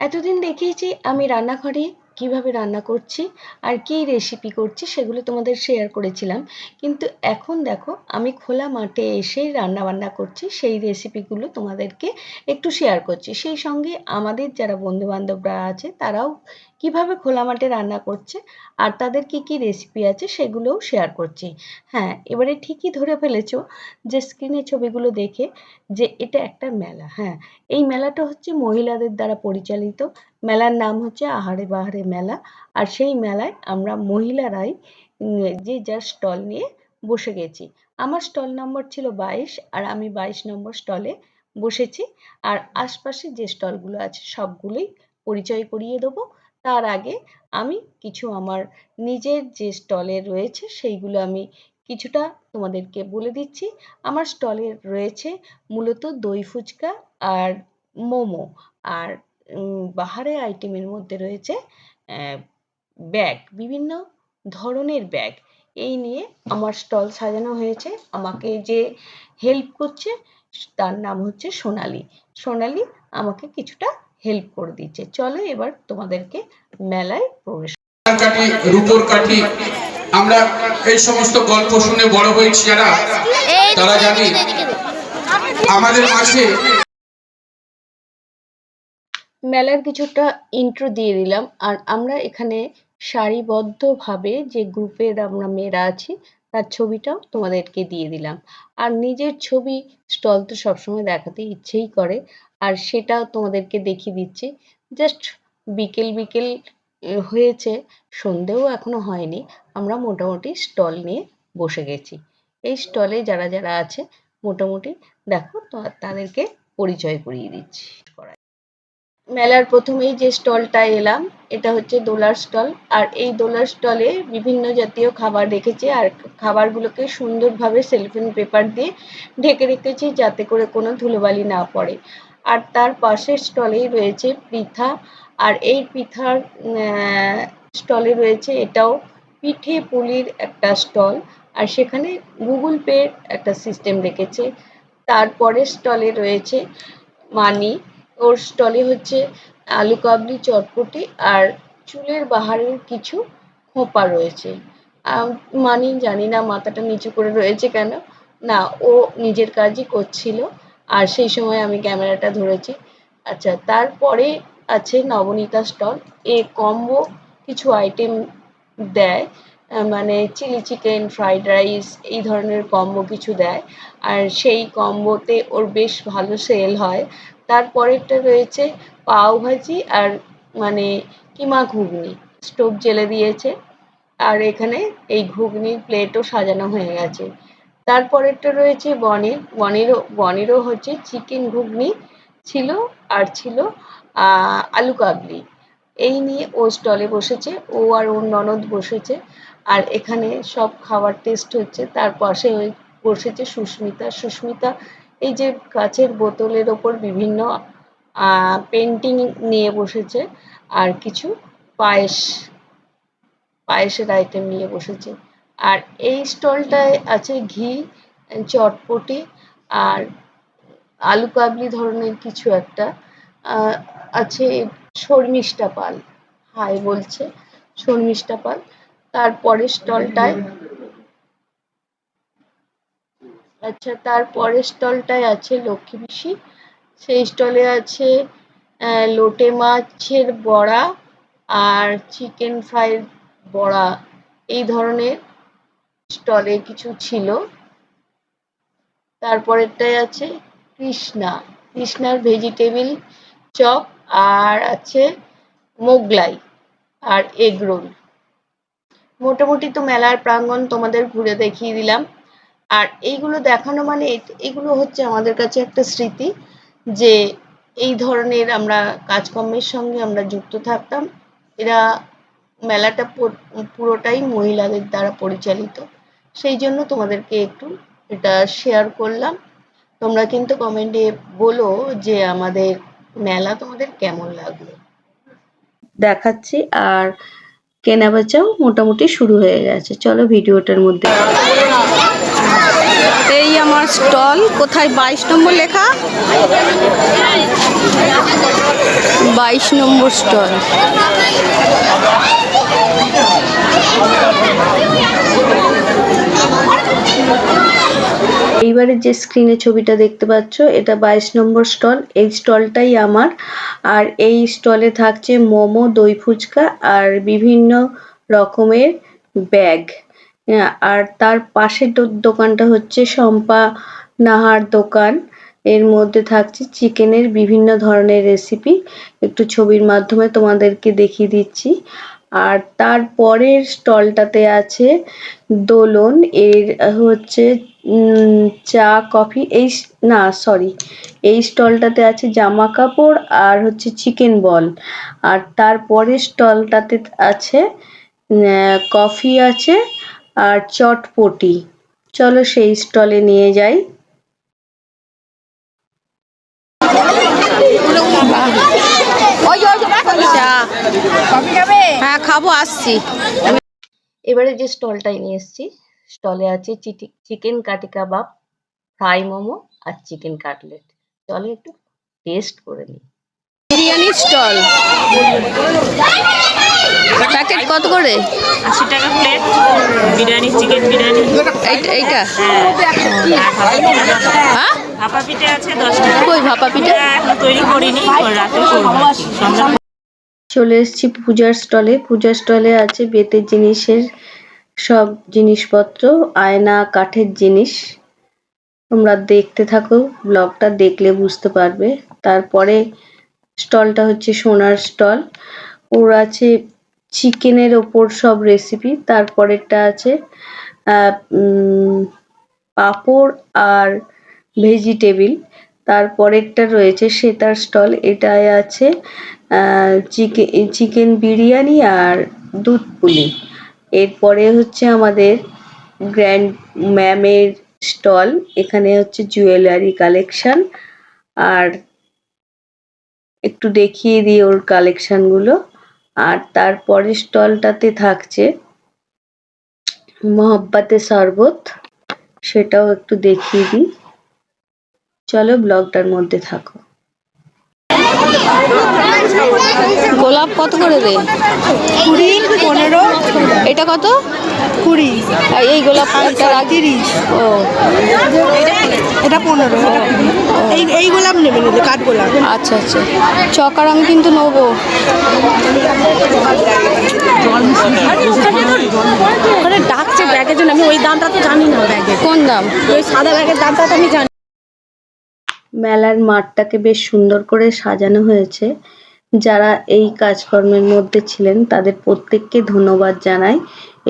এতদিন দেখেছি আমি রান্নাঘরে কীভাবে রান্না করছি আর কী রেসিপি করছি সেগুলো তোমাদের শেয়ার করেছিলাম। কিন্তু এখন দেখো, আমি খোলা মাঠে এসেই রান্নাবান্না করছি, সেই রেসিপিগুলো তোমাদেরকে একটু শেয়ার করছি। সেই সঙ্গে আমাদের যারা বন্ধুবান্ধবরা আছে, তারাও কীভাবে খোলা মাঠে রান্না করছে আর তাদের কি কি রেসিপি আছে সেগুলোও শেয়ার করছি। হ্যাঁ এবারে ঠিকই ধরে ফেলেছ যে স্ক্রিনে ছবিগুলো দেখে যে এটা একটা মেলা। হ্যাঁ এই মেলাটা হচ্ছে মহিলাদের দ্বারা পরিচালিত। মেলার নাম হচ্ছে আহারে বাহারে মেলা। আর সেই মেলায় আমরা মহিলারাই যে যার স্টল নিয়ে বসে গেছি। আমার স্টল নম্বর ছিল বাইশ, আর আমি বাইশ নম্বর স্টলে বসেছি। আর আশপাশে যে স্টলগুলো আছে সবগুলোই পরিচয় করিয়ে দেবো। তার আগে আমি কিছু আমার নিজের যে স্টলে রয়েছে সেইগুলো আমি কিছুটা তোমাদেরকে বলে দিচ্ছি। আমার স্টলে রয়েছে মূলত দই ফুচকা আর মোমো। আর বাহারে আইটেমের মধ্যে রয়েছে ব্যাগ বিভিন্ন ধরনের ব্যাগ এই নিয়ে আমার স্টল সাজানো হয়েছে। আমাকে যে হেল্প করছে তার নাম হচ্ছে সোনালি। সোনালি আমাকে কিছুটা হেল্প করে দিচ্ছে। চলো এবার তোমাদেরকে মেলায় প্রবেশ কাঠি রূপোর কাঠি আমরা এই সমস্ত গল্প শুনে বড় হয়েছি যারা। তারা জানি আমাদের মাঝে মেলার কিছুটা ইন্ট্রো দিয়ে দিলাম। আর আমরা এখানে সারিবদ্ধভাবে যে গ্রুপের আমরা মেয়েরা আছি, তার ছবিটাও তোমাদেরকে দিয়ে দিলাম। আর নিজের ছবি স্টল তো সবসময় দেখাতে ইচ্ছেই করে। আর সেটাও তোমাদেরকে দেখিয়ে দিচ্ছি। জাস্ট বিকেল বিকেল হয়েছে। সন্ধেও এখনও হয়নি। আমরা মোটামুটি স্টল নিয়ে বসে গেছি। এই স্টলে যারা যারা আছে, মোটামুটি দেখো তাদেরকে পরিচয় করিয়ে দিচ্ছি। মেলার প্রথমেই যে স্টলটায় এলাম, এটা হচ্ছে দোলার স্টল। আর এই দোলার স্টলে বিভিন্ন জাতীয় খাবার রেখেছে আর খাবারগুলোকে সুন্দরভাবে সেলফিন পেপার দিয়ে ঢেকে রেখেছে যাতে করে কোনো ধুলোবালি না পড়ে। আর তার পাশের স্টলেই রয়েছে পিঠা। আর এই পিঠার স্টলে রয়েছে এটাও পিঠে পুলির একটা স্টল। আর সেখানে গুগল পের একটা সিস্টেম রেখেছে। তারপরের স্টলে রয়েছে মানি। ওর স্টলে হচ্ছে আলু কাবলি চটপটি আর চুলের বাহারের কিছু খোঁপা রয়েছে। মানি, জানি না মাথাটা নিচু করে রয়েছে কেন? না, ও নিজের কাজই করছিল আর সেই সময় আমি ক্যামেরাটা ধরেছি। আচ্ছা তারপরে আছে নবনীতা স্টল। এ কম্বো কিছু আইটেম দেয় মানে চিলি চিকেন, ফ্রাইড রাইস, এই ধরনের কম্বো কিছু দেয়। আর সেই কম্বোতে ওর বেশ ভালো সেল হয়। তারপরেরটা রয়েছে পাও ভাজি আর মানে কিমা ঘুগনি। স্টোভ জেলে দিয়েছে আর এখানে এই ঘুগনির প্লেটও সাজানো হয়ে গেছে। তারপরেরটা রয়েছে বনির বনিরও বনিরও হচ্ছে চিকেন ঘুগনি ছিল আর ছিল আলু কাবলি। এই নিয়ে ও স্টলে বসেছে, ও আর ওর ননদ বসেছে আর এখানে সব খাবার টেস্ট হচ্ছে। তার পাশে বসেছে সুস্মিতা। সুস্মিতা এই যে কাচের বোতলের ওপর বিভিন্ন পেন্টিং নিয়ে বসেছে আর কিছু পায়েস, পায়েসের আইটেম নিয়ে বসেছে। আর এই স্টলটায় আছে ঘি, চটপটি আর আলু কাবলি ধরনের কিছু একটা আছে শর্মিষ্ঠা পাল। হাই বলছে, শর্মিষ্ঠা পাল। তারপরের স্টলটায় আচ্ছা তার তারপরের স্টলটায় আছে লক্ষ্মী পিসি। সেই স্টলে আছে লোটে মাছের বড়া আর চিকেন ফ্রাইড বড়া। এই ধরনের স্টলে কিছু ছিল। তারপরেরটায় আছে কৃষ্ণা। কৃষ্ণার ভেজিটেবিল চপ আর আছে মোগলাই আর এগরোল মোটামুটি তো মেলার প্রাঙ্গণ তোমাদের ঘুরে দেখিয়ে দিলাম। আর এইগুলো দেখানো মানে এগুলো হচ্ছে আমাদের কাছে একটা স্মৃতি যে এই ধরনের আমরা কাজকর্মের সঙ্গে আমরা যুক্ত থাকতাম। এরা মেলাটা পুরোটাই মহিলাদের দ্বারা পরিচালিত। সেই জন্য তোমাদেরকে একটু এটা শেয়ার করলাম। তোমরা কিন্তু কমেন্টে বলো যে আমাদের মেলা তোমাদের কেমন লাগল। দেখাচ্ছি আর কেনাবেচাও মোটামুটি শুরু হয়ে গেছে। চলো ভিডিওটার মধ্যে আমার স্টল, কোথায় বাইশ নম্বর লেখা? বাইশ নম্বর স্টল। এইবারে যে স্ক্রিনে ছবিটা দেখতে পাচ্ছ, এটা বাইশ নম্বর স্টল। এই স্টলটাই আমার। আর এই স্টলে থাকছে মোমো, দই ফুচকা আর বিভিন্ন রকমের ব্যাগ। আর তার পাশের দো- দোকানটা হচ্ছে শম্পা নাহার দোকান। এর মধ্যে থাকছে চিকেনের বিভিন্ন ধরনের রেসিপি একটু ছবির মাধ্যমে তোমাদেরকে দেখিয়ে দিচ্ছি। আর তারপরের স্টলটাতে আছে দোলন। এর হচ্ছে চা, কফি, এই না সরি এই স্টলটাতে আছে জামা কাপড় আর হচ্ছে চিকেন বল। আর তারপরের স্টলটাতে আছে কফি আছে আর চটপটি। চলো সেই স্টলে নিয়ে যাই। হ্যাঁ খাব আসছি। এবারে যে স্টলটাই নিয়ে এসেছি স্টলে আছে চিকেন কাটি কাবাব ফ্রাই মোমো আর চিকেন কাটলেট। চলো একটু টেস্ট করে নিই। বিরিয়ানি স্টল। প্যাকেট কত করে? আশি টাকা প্লেট। বিরিয়ানি চিকেন বিরিয়ানি। এইটা হ্যাঁ? ভাপা পিঠে আছে দশ টাকা। কই ভাপা পিঠা? এখন তৈরি করিনি রাতে চলে এসেছি পূজার স্টলে। পূজার স্টলে আছে বেতের জিনিসের সব জিনিসপত্র আয়না কাঠের জিনিস। তোমরা দেখতে থাকো ব্লগটা দেখলে বুঝতে পারবে। তারপরে স্টলটা হচ্ছে সোনার স্টল। ওর আছে চিকেনের ওপর সব রেসিপি তারপরেরটা আছে উম, পাঁপড় আর ভেজিটেবিল তারপরেরটা রয়েছে সেতার স্টল এটায় আছে চিকেন চিকেন বিরিয়ানি আর দুধ পুলি। এরপরে হচ্ছে আমাদের গ্র্যান্ড ম্যামের স্টল এখানে হচ্ছে জুয়েলারি কালেকশন। আর একটু দেখিয়ে দিই ওর কালেকশনগুলো। আর তারপরে স্টলটাতে থাকছে মহব্বতে শরবত সেটাও একটু দেখিয়ে দিই। চলো ব্লগটার মধ্যে থাকো। গোলাপ কত করে রে? কুড়ি পনেরো এটা কত? কুড়ি। আর এই গোলাপ রাখ- তিরিশ। ও। এটা পনেরো। এটা কুড়ি এই এই গোলাপ নেবেন কাঠ গোলাপ আচ্ছা আচ্ছা। চকার আমি কিন্তু নেব। ওখানে ডাকছে ব্যাগের জন্য আমি ওই দামটা তো জানি না ব্যাগের কোন দাম? ওই সাদা ব্যাগের দামটা তো আমি জানি। মেলার মাঠটাকে বেশ সুন্দর করে সাজানো হয়েছে। যারা এই কাজকর্মের মধ্যে ছিলেন তাদের প্রত্যেককে ধন্যবাদ জানাই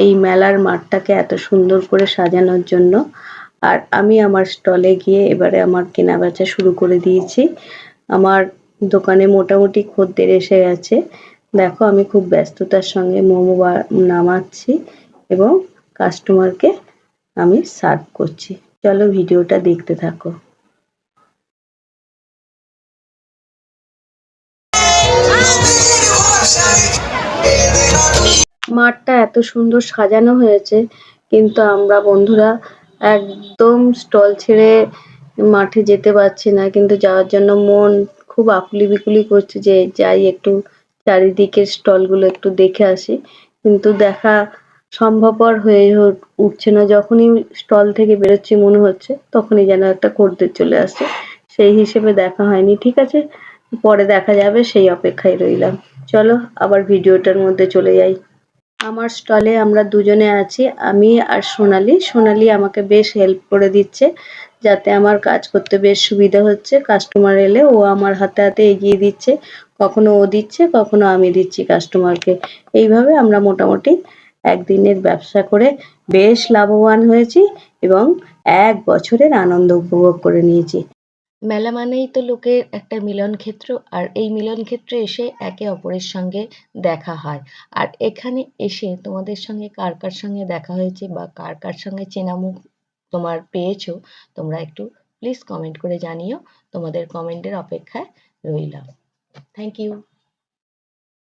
এই মেলার মাঠটাকে এত সুন্দর করে সাজানোর জন্য। আর আমি আমার স্টলে গিয়ে এবারে আমার কেনাবেচা শুরু করে দিয়েছি। আমার দোকানে মোটামুটি খদ্দের এসে গেছে। দেখো, আমি খুব ব্যস্ততার সঙ্গে মোমো নামাচ্ছি এবং কাস্টমারকে আমি সার্ভ করছি। চলো ভিডিওটা দেখতে থাকো। মাঠটা এত সুন্দর সাজানো হয়েছে, কিন্তু আমরা বন্ধুরা একদম স্টল ছেড়ে মাঠে যেতে পারছি না, কিন্তু যাওয়ার জন্য মন খুব আকুলি বিকুলি করছে যে যাই একটু চারিদিকের স্টলগুলো একটু দেখে আসি। কিন্তু দেখা সম্ভবপর হয়ে উঠছে না। যখনই স্টল থেকে বেরোচ্ছি মনে হচ্ছে তখনই যেন একটা খদ্দের চলে আসছে। সেই হিসেবে দেখা হয়নি, ঠিক আছে? পরে দেখা যাবে, সেই অপেক্ষায় রইলাম। চলো, আবার ভিডিওটার মধ্যে চলে যাই। আমার স্টলে আমরা দুজনে আছি, আমি আর সোনালি। সোনালি আমাকে বেশ হেল্প করে দিচ্ছে, যাতে আমার কাজ করতে বেশ সুবিধা হচ্ছে। কাস্টমার এলে ও আমার হাতে হাতে এগিয়ে দিচ্ছে। কখনো ও দিচ্ছে, কখনো আমি দিচ্ছি কাস্টমারকে এইভাবে আমরা মোটামুটি একদিনের ব্যবসা করে বেশ লাভবান হয়েছি এবং এক বছরের আনন্দ উপভোগ করে নিয়েছি। মেলা মানেই তো লোকের একটা মিলন ক্ষেত্র, আর এই মিলন ক্ষেত্রে এসে একে অপরের সঙ্গে দেখা হয়। আর এখানে এসে তোমাদের সঙ্গে কার কার সঙ্গে দেখা হয়েছে বা কার কার সঙ্গে চেনা মুখ তোমার পেয়েছ, তোমরা একটু প্লিজ কমেন্ট করে জানিও। তোমাদের কমেন্টের অপেক্ষায় রইলাম। Thank you